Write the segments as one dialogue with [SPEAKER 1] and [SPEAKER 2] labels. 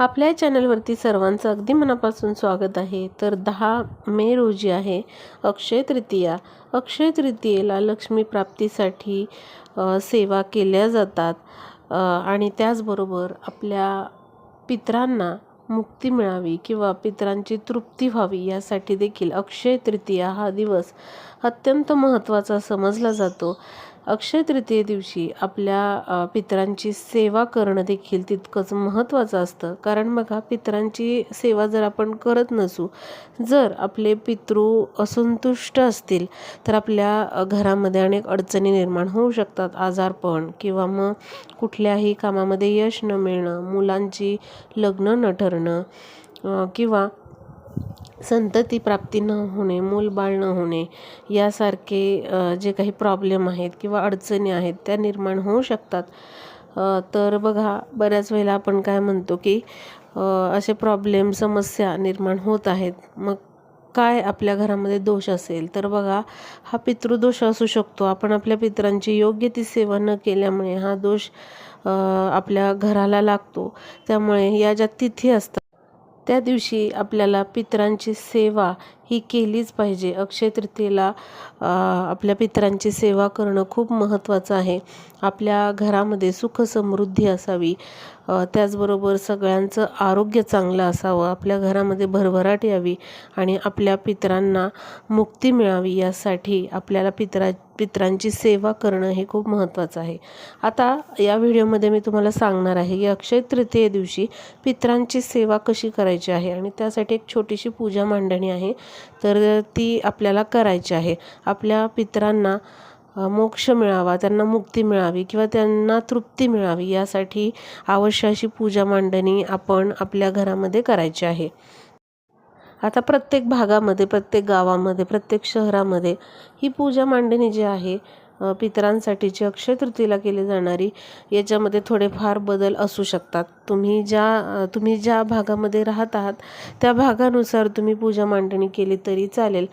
[SPEAKER 1] आपल्या चॅनलवरती सर्वांचं अगदी मनापासून स्वागत आहे. तर दहा मे रोजी आहे अक्षय तृतीया. अक्षय तृतीयेला लक्ष्मी प्राप्तीसाठी सेवा केल्या जातात. आणि त्याचबरोबर आपल्या पितरांना मुक्ती मिळावी किंवा पित्रांची तृप्ती व्हावी यासाठी देखील अक्षय तृतीया हा दिवस अत्यंत महत्त्वाचा समजला जातो. अक्षय तृतीये दिवशी आपल्या पितरांची सेवा करणं देखील तितकंच महत्त्वाचं असतं. कारण बघा पितरांची सेवा जर आपण करत नसू जर आपले पितृ असंतुष्ट असतील तर आपल्या घरामध्ये अनेक अडचणी निर्माण होऊ शकतात. आजारपण किंवा मग कुठल्याही कामामध्ये यश न मिळणं मुलांची लग्न न ठरणं किंवा संतती प्राप्ती न होणे मूलबाळ न होणे यासारखे जे काही प्रॉब्लेम आहेत किंवा अडचणी आहेत त्या निर्माण होऊ शकतात. तर बघा बऱ्याच वेळेला आपण काय म्हणतो की असे प्रॉब्लेम समस्या निर्माण होत आहेत. मग काय आपल्या घरामध्ये दोष असेल? तर बघा हा पितृदोष असू शकतो. आपण आपल्या पितरांची योग्य ती सेवा न केल्यामुळे हा दोष आपल्या घराला लागतो. त्यामुळे या ज्या तिथी असतात त्या दिवशी आपल्याला पितरांची सेवा ही केलीच पाहिजे. अक्षय तृतीयेला आपल्या पितरांची सेवा करणं खूप महत्त्वाचं आहे. आपल्या घरामध्ये सुख समृद्धी असावी. त्याचबरोबर सगळ्यांचं आरोग्य चांगलं असावं आपल्या घरामध्ये भरभराट यावी आणि आपल्या पितरांना मुक्ती मिळावी यासाठी आपल्याला पितरा पित्रांची सेवा करणं हे खूप महत्त्वाचं आहे. आता या व्हिडिओमध्ये मी तुम्हाला सांगणार आहे की अक्षय तृतीये दिवशी पित्रांची सेवा कशी करायची आहे आणि त्यासाठी एक छोटीशी पूजा मांडणी आहे. तर ती आपल्याला करायची आहे. आपल्या पितरांना मोक्ष मिळावा त्यांना मुक्ती मिळावी किंवा त्यांना तृप्ती मिळावी यासाठी आवश्यक अशी पूजा मांडणी आपण आपल्या घरामध्ये करायची आहे. आता प्रत्येक भागामध्ये प्रत्येक गावामध्ये प्रत्येक शहरामध्ये ही पूजा मांडणी जी आहे पितरांसाठीची अक्षय तृतीला केली जाणारी याच्यामध्ये थोडेफार बदल असू शकतात. तुम्ही ज्या तुम्ही ज्या भागामध्ये राहत आहात त्या भागानुसार तुम्ही पूजा मांडणी केली तरी चालेल.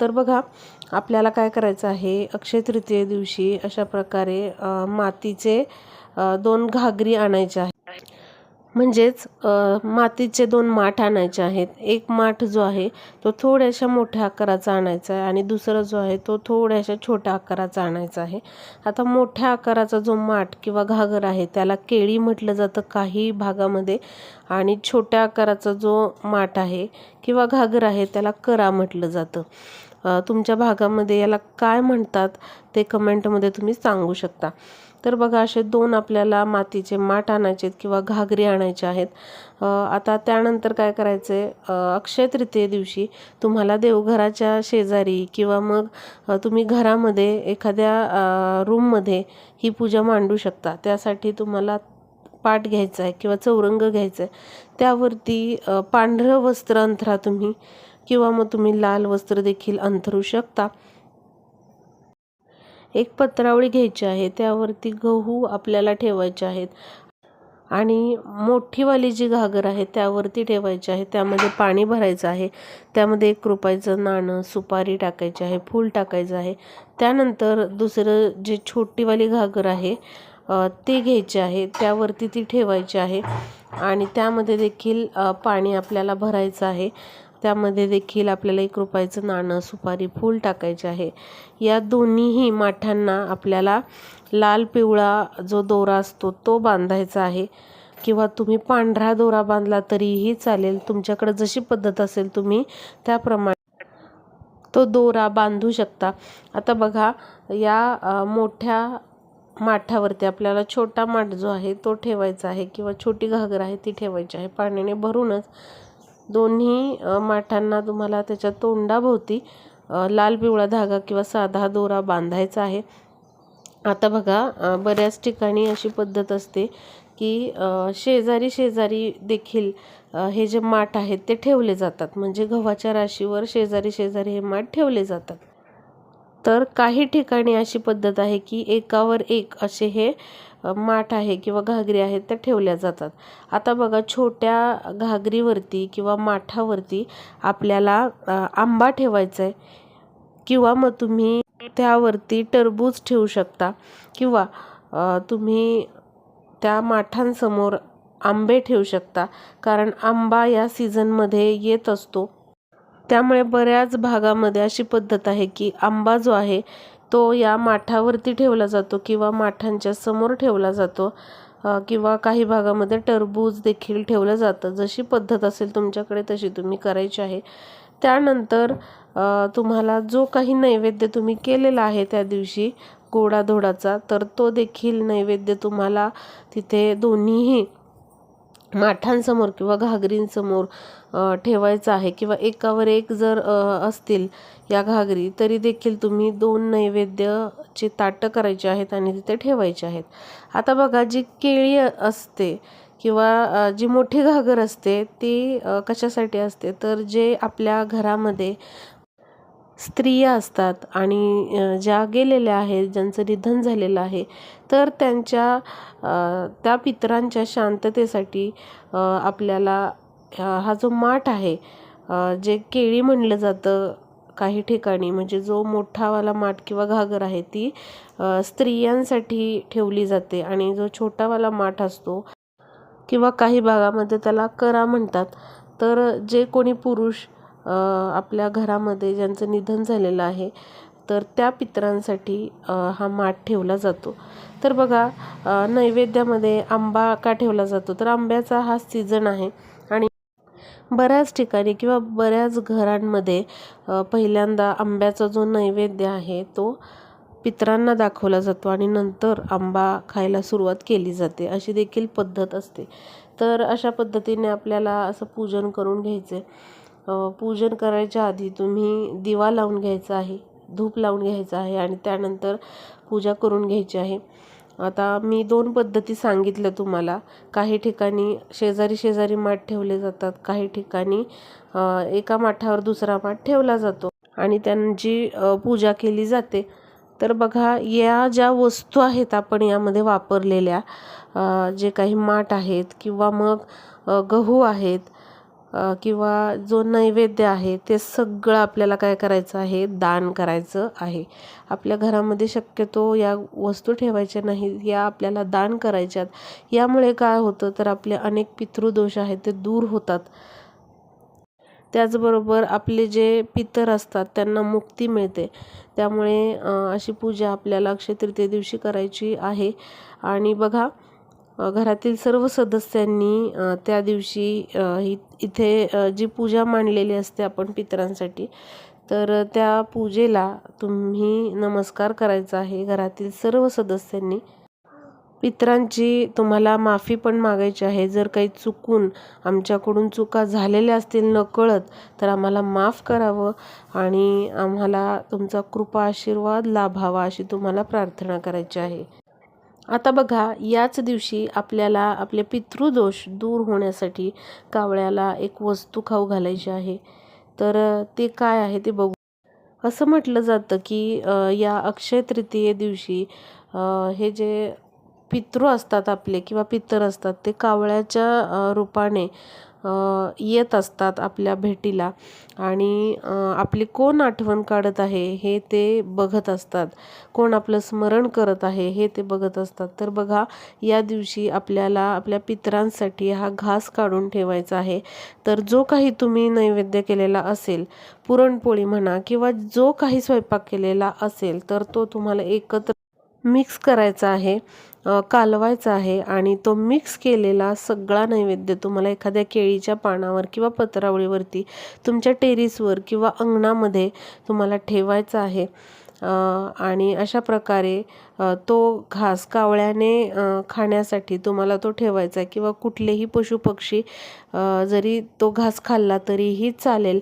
[SPEAKER 1] तर बघा आपल्याला काय करायचं आहे? अक्षय तृतीये दिवशी अशा प्रकारे मातीचे दोन घागरी आणायचे आहे म्हणजेच मातीचे दोन माठ आणायचे आहेत. एक माठ जो आहे तो थोड्याशा मोठ्या आकाराचा आणायचा आहे आणि दुसरा जो आहे तो थोड्याशा छोट्या आकाराचा आणायचा आहे. आता मोठ्या आकाराचा जो माठ किंवा घागर आहे त्याला केळी म्हटलं जातं काही भागामध्ये. आणि छोट्या आकाराचा जो माठ आहे किंवा घागर आहे त्याला करा म्हटलं जातं. तुमच्या भागामध्ये याला काय म्हणतात ते कमेंटमध्ये तुम्ही सांगू शकता. तर बघा असे दोन आपल्याला मातीचे माठ आणायचे आहेत किंवा घागरी आणायचे आहेत. आता त्यानंतर काय करायचं आहे अक्षय तृतीये दिवशी तुम्हाला देवघराच्या शेजारी किंवा मग तुम्ही घरामध्ये एखाद्या रूममध्ये ही पूजा मांडू शकता. त्यासाठी तुम्हाला पाट घ्यायचा आहे किंवा चौरंग घ्यायचा आहे त्यावरती पांढरं वस्त्र अंथरा तुम्ही किंवा मग तुम्ही लाल वस्त्र देखील अंथरू शकता. एक पत्रावळी घ्यायची आहे त्यावरती गहू आपल्याला ठेवायचे आहेत आणि मोठीवाली जी घागर आहे त्यावरती ठेवायची आहे त्यामध्ये पाणी भरायचं आहे त्यामध्ये एक रुपयाचं नाणं सुपारी टाकायची आहे फूल टाकायचं आहे. त्यानंतर दुसरं जे छोटीवाली घागर आहे ते घ्यायचे आहे त्यावरती ती ठेवायची आहे. आणि त्यामध्ये देखील पाणी आपल्याला भरायचं आहे. त्यामध्ये देखील आपल्याला एक रुपयाचं नाणं सुपारी फूल टाकायचे आहे. या दोन्हीही माठांना आपल्याला लाल पिवळा जो दोरा असतो तो बांधायचा आहे. किंवा तुम्ही पांढरा दोरा बांधला तरीही चालेल. तुमच्याकडे जशी पद्धत असेल तुम्ही त्याप्रमाणे तो दोरा बांधू शकता. आता बघा या मोठ्या माठावरती आपल्याला छोटा माठ जो आहे तो ठेवायचा आहे किंवा छोटी घागर आहे ती ठेवायची आहे. पाण्याने भरूनच दोन्ही माठांना तुम्हाला त्याच्या तोंडाभोवती लाल पिवळा धागा किंवा साधा दोरा बांधायचा आहे. आता बघा बऱ्याच ठिकाणी अशी पद्धत असते की शेजारी शेजारी देखील हे जे माठ आहेत ते ठेवले जातात. म्हणजे गव्हाच्या राशीवर शेजारी शेजारी हे माठ ठेवले जातात. तर काही ठिकाणी अशी पद्धत आहे की एकावर एक असे हे माठ आहे किंवा घागरी आहेत त्या ठेवल्या जातात. आता बघा छोट्या घागरीवरती किंवा माठावरती आपल्याला आंबा ठेवायचा आहे किंवा मग तुम्ही त्यावरती टरबूज ठेवू शकता किंवा तुम्ही त्या माठांसमोर आंबे ठेवू शकता. कारण आंबा या सीझनमध्ये येत असतो. त्यामुळे बऱ्याच भागामध्ये अशी पद्धत आहे की आंबा जो आहे तो या माठावरती ठेवला जातो किंवा माठांच्या समोर ठेवला जातो किंवा काही भागामध्ये टरबूज देखील ठेवलं जातं. जशी पद्धत असेल तुमच्याकडे तशी तुम्ही करायची आहे. त्यानंतर तुम्हाला जो काही नैवेद्य तुम्ही केलेला आहे त्या दिवशी गोडाधोडाचा तर तो देखील नैवेद्य तुम्हाला तिथे दोन्हीही माठांसमोर किंवा घागरींसमोर ठेवायचं आहे किंवा एकावर एक जर असतील या घागरी तरी देखील तुम्ही दोन नैवेद्यचे ताटं करायचे आहेत आणि तिथे ठेवायचे आहेत. आता बघा जी केळी असते किंवा जी मोठी घागर असते ती कशासाठी असते? तर जे आपल्या घरामध्ये स्त्रिया असतात आणि ज्या गेलेल्या आहेत ज्यांचं निधन झालेलं आहे तर त्यांच्या त्या पितरांच्या शांततेसाठी आपल्याला हा जो माठ आहे जे केळी म्हणलं जातं काही ठिकाणी म्हणजे जो मोठावाला माठ किंवा घागर आहे ती स्त्रियांसाठी ठेवली जाते आणि जो छोटावाला माठ असतो किंवा काही भागामध्ये त्याला करा म्हणतात तर जे कोणी पुरुष आपल्या घरामध्ये ज्यांचं निधन झालेलं आहे तर त्या पितरांसाठी हा माठ ठेवला जातो. तर बघा नैवेद्यामध्ये आंबा का ठेवला जातो? तर आंब्याचा हा सीझन आहे आणि बऱ्याच ठिकाणी किंवा बऱ्याच घरांमध्ये पहिल्यांदा आंब्याचा जो नैवेद्य आहे तो पितरांना दाखवला जातो आणि नंतर आंबा खायला सुरुवात केली जाते. अशी देखील पद्धत असते. तर अशा पद्धतीने आपल्याला असं पूजन करून घ्यायचं आहे पूजन करायच्या आधी तुम्ही दिवा लावून घ्यायचा आहे धूप लावून घ्यायचा आहे आणि त्यानंतर पूजा करून घ्यायची आहे. आता मी दोन पद्धती सांगितल्या तुम्हाला. काही ठिकाणी शेजारी शेजारी माठ ठेवले जातात काही ठिकाणी एका माठावर दुसरा माठ ठेवला जातो आणि त्यांची पूजा केली जाते. तर बघा या ज्या वस्तू आहेत आपण यामध्ये वापरलेल्या जे काही माठ आहेत किंवा मग गहू आहेत किंवा जो नैवेद्य आहे ते सगळं आपल्याला काय करायचं आहे दान करायचं आहे. आपल्या घरामध्ये शक्यतो या वस्तू ठेवायच्या नाहीत या आपल्याला दान करायच्यात. यामुळे काय होतं तर आपले अनेक पितृदोष आहेत ते दूर होतात. त्याचबरोबर आपले जे पितर असतात त्यांना मुक्ती मिळते. त्यामुळे अशी पूजा आपल्याला अक्षय तृतीये दिवशी करायची आहे. आणि बघा घरातील सर्व सदस्यांनी त्या दिवशी इथे जी पूजा मांडलेली असते आपण पितरांसाठी तर त्या पूजेला तुम्ही नमस्कार करायचा आहे. घरातील सर्व सदस्यांनी पितरांची तुम्हाला माफी पण मागायची आहे. जर काही चुकून आमच्याकडून चुका झालेल्या असतील नकळत तर आम्हाला माफ करावं आणि आम्हाला तुमचा कृपा आशीर्वाद लाभावा अशी तुम्हाला प्रार्थना करायची आहे. आता बघा याच दिवशी आपल्याला आपले पितृदोष दूर होण्यासाठी कावळ्याला एक वस्तू खाऊ घालायची आहे. तर ते काय आहे ते बघू. असं म्हटलं जातं की या अक्षय तृतीये दिवशी हे जे पितृ असतात आपले किंवा पितर असतात ते कावळ्याच्या रूपाने येत असतात आपल्या भेटीला. आणि आपली कोण आठवण काढत आहे हे ते बघत असतात. कोण आपलं स्मरण करत आहे हे ते बघत असतात. तर बघा या दिवशी आपल्याला आपल्या पितरांसाठी हा घास काढून ठेवायचा आहे. तर जो काही तुम्ही नैवेद्य केलेला असेल पुरणपोळी म्हणा किंवा जो काही स्वयंपाक केलेला असेल तर तो तुम्हाला एकत्र मिक्स करायचा आहे कालवायचा आहे आणि तो मिक्स केलेला सगळा नैवेद्य तुम्हाला एखाद्या केळीच्या पानावर किंवा पत्रावळीवरती तुमच्या टेरिसवर किंवा अंगणामध्ये तुम्हाला ठेवायचा आहे. आणि अशा प्रकारे तो घास कावळ्याने खाण्यासाठी तुम्हाला तो ठेवायचा आहे किंवा कुठलेही पशुपक्षी जरी तो घास खाल्ला तरीही चालेल.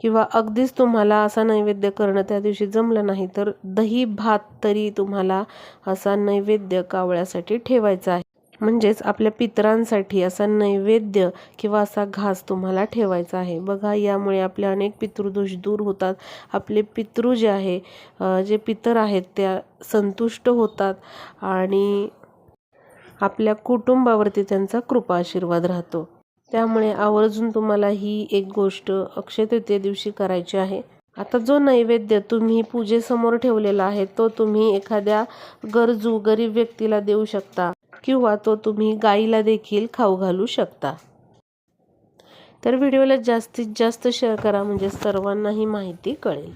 [SPEAKER 1] किंवा अगदीच तुम्हाला असा नैवेद्य करणं त्या दिवशी जमलं नाही तर दही भात तरी तुम्हाला असा नैवेद्य कावळ्यासाठी ठेवायचा आहे. म्हणजेच आपल्या पितरांसाठी असा नैवेद्य किंवा असा घास तुम्हाला ठेवायचा आहे. बघा यामुळे आपले अनेक पितृदोष दूर होतात. आपले पितृ जे आहे जे पितर आहेत त्या संतुष्ट होतात आणि आपल्या कुटुंबावरती त्यांचा कृपा आशीर्वाद राहतो. त्यामुळे आवर्जून तुम्हाला ही एक गोष्ट अक्षय तृतीय दिवशी करायची आहे. आता जो नैवेद्य तुम्ही पूजेसमोर ठेवलेला आहे तो तुम्ही एखाद्या गरजू गरीब व्यक्तीला देऊ शकता किंवा तो तुम्ही गाईला देखील खाऊ घालू शकता. तर व्हिडिओला जास्तीत जास्त शेअर करा म्हणजे सर्वांना ही माहिती कळेल.